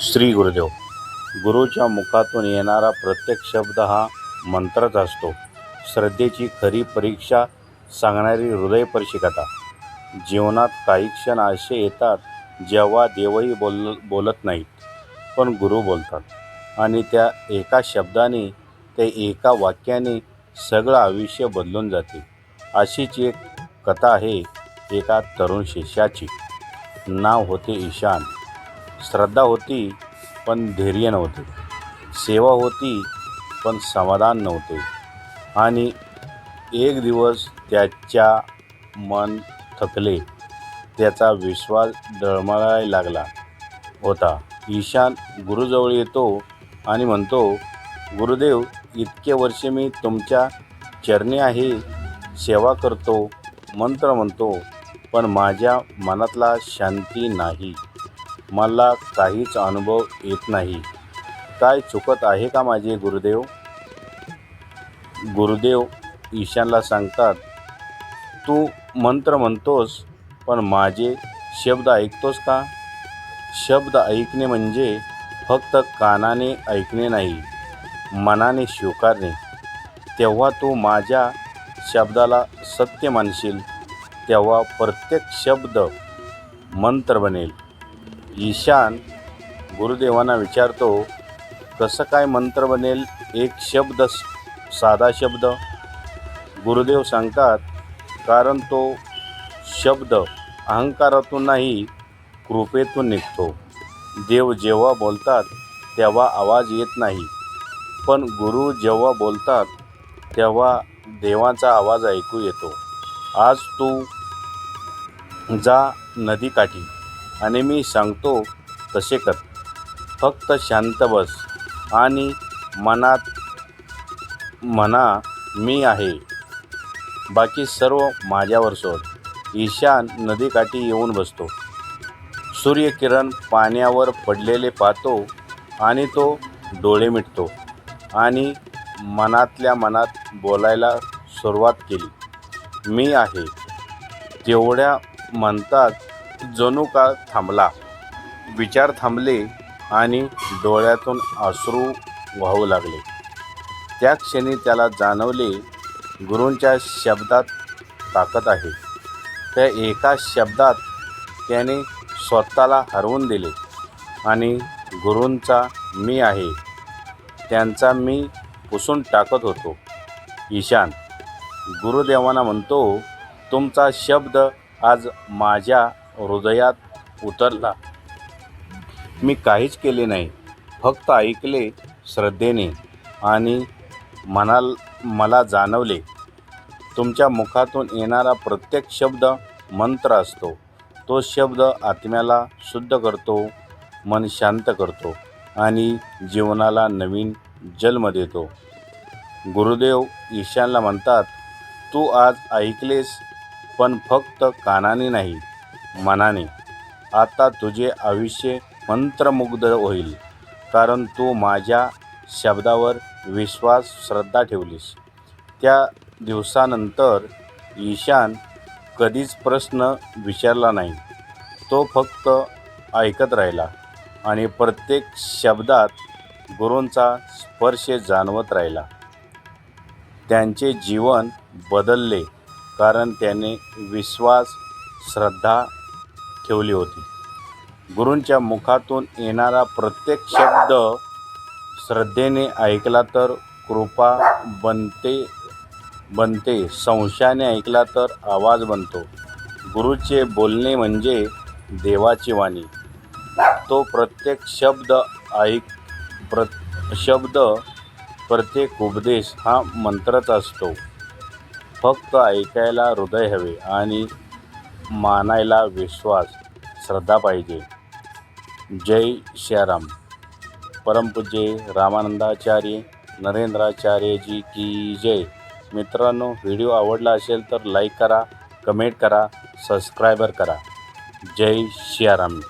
श्री गुरुदेव. गुरुच्या मुखातून येणारा प्रत्येक शब्द हा मंत्रच असतो. श्रद्धेची खरी परीक्षा सांगणारी हृदयस्पर्शी कथा. जीवनात काही क्षण असे येतात जेव्हा देवही बोल बोलत नाहीत पण गुरु बोलतात. आणि त्या एका शब्दाने ते एका वाक्याने सगळं आयुष्य बदलून जाते. अशीच एक कथा आहे एका तरुण शिष्याची. नाव होते ईशान. श्रद्धा होती पण धैर्य नव्हते. सेवा होती पण समाधान नव्हते. आणि एक दिवस त्याच्या मन थकले. त्याचा विश्वास डळमळायला लागला होता. ईशान गुरुजवळ येतो आणि म्हणतो गुरुदेव इतके वर्षे मी तुमच्या चरणी आहे. सेवा करतो मंत्र म्हणतो पण माझ्या मनातला शांती नाही. मला काहीच अनुभव येत नाही. काय चुकत आहे का माझे गुरुदेव? गुरुदेव ईशानला सांगतात तू मंत्र म्हणतोस पण माझे शब्द ऐकतोस का? शब्द ऐकणे म्हणजे फक्त कानाने ऐकणे नाही मनाने स्वीकारणे. तेव्हा तू माझ्या शब्दाला सत्य मानशील तेव्हा प्रत्येक शब्द मंत्र बनेल. ईशान गुरुदेवांना विचारतो कसं काय मंत्र बनेल? एक शब्द साधा शब्द? गुरुदेव सांगतात कारण तो शब्द अहंकारातून नाही कृपेतून निघतो. देव जेव्हा बोलतात तेव्हा आवाज येत नाही. पण गुरु जेव्हा बोलतात तेव्हा देवाचा आवाज ऐकू येतो. आज तू जा नदीकाठी. आणि मी सांगतो तसे कर. फक्त शांत बस आणि मनात म्हणा मी आहे. बाकी सर्व माझ्यावर सोड. ईशान नदीकाठी येऊन बसतो. सूर्यकिरण पाण्यावर पडलेले पाहतो आणि तो डोळे मिटतो आणि मनातल्या मनात बोलायला सुरुवात केली. मी आहे. तेवढ्या म्हणतात जणू का थांबला? विचार थांबले आणि डोळ्यातून आश्रू वाहू लागले. त्या क्षणी त्याला जाणवले गुरूंच्या शब्दात ताकद आहे. त्या एका शब्दात त्याने स्वतःला हरवून दिले आणि गुरूंचा मी आहे. त्यांचा मी पुसून टाकत होतो. ईशान गुरुदेवांना म्हणतो तुमचा शब्द आज माझ्या हृदयात उतरला. मी काहीच केले नाही. फक्त ऐकले श्रद्धेने आणि मनाल मला जाणवले. तुमच्या मुखातून येणारा प्रत्येक शब्द मंत्र असतो. तो शब्द आत्म्याला शुद्ध करतो मन शांत करतो आणि जीवनाला नवीन जन्म देतो. गुरुदेव ईशानला म्हणतात तू आज ऐकलेस पण फक्त कानाने नाही मनाने. आता तुझे आयुष्य मंत्रमुग्ध होईल कारण तू माझ्या शब्दावर विश्वास श्रद्धा ठेवलीस. त्या दिवसानंतर ईशान कधीच प्रश्न विचारला नाही. तो फक्त ऐकत राहिला आणि प्रत्येक शब्दात गुरूंचा स्पर्श जाणवत राहिला. त्यांचे जीवन बदलले कारण त्याने विश्वास श्रद्धा ठेवली होती. गुरूंच्या मुखातून येणारा प्रत्येक शब्द श्रद्धेने ऐकला तर कृपा बनते बनते. संशयाने ऐकला तर आवाज बनतो. गुरुचे बोलणे म्हणजे देवाची वाणी. तो प्रत्येक शब्द ऐक प्र शब्द प्रत्येक उपदेश हा मंत्रच असतो. फक्त ऐकायला हृदय हवे आणि मानायला विश्वास श्रद्धा पाहिजे. जय श्याराम परमपूज्य रामानंदाचार्य नरेंद्राचार्यजी की जय. मित्रांनो व्हिडिओ आवडला असेल तर लाईक करा कमेंट करा सबस्क्रायबर करा. जय श्याराम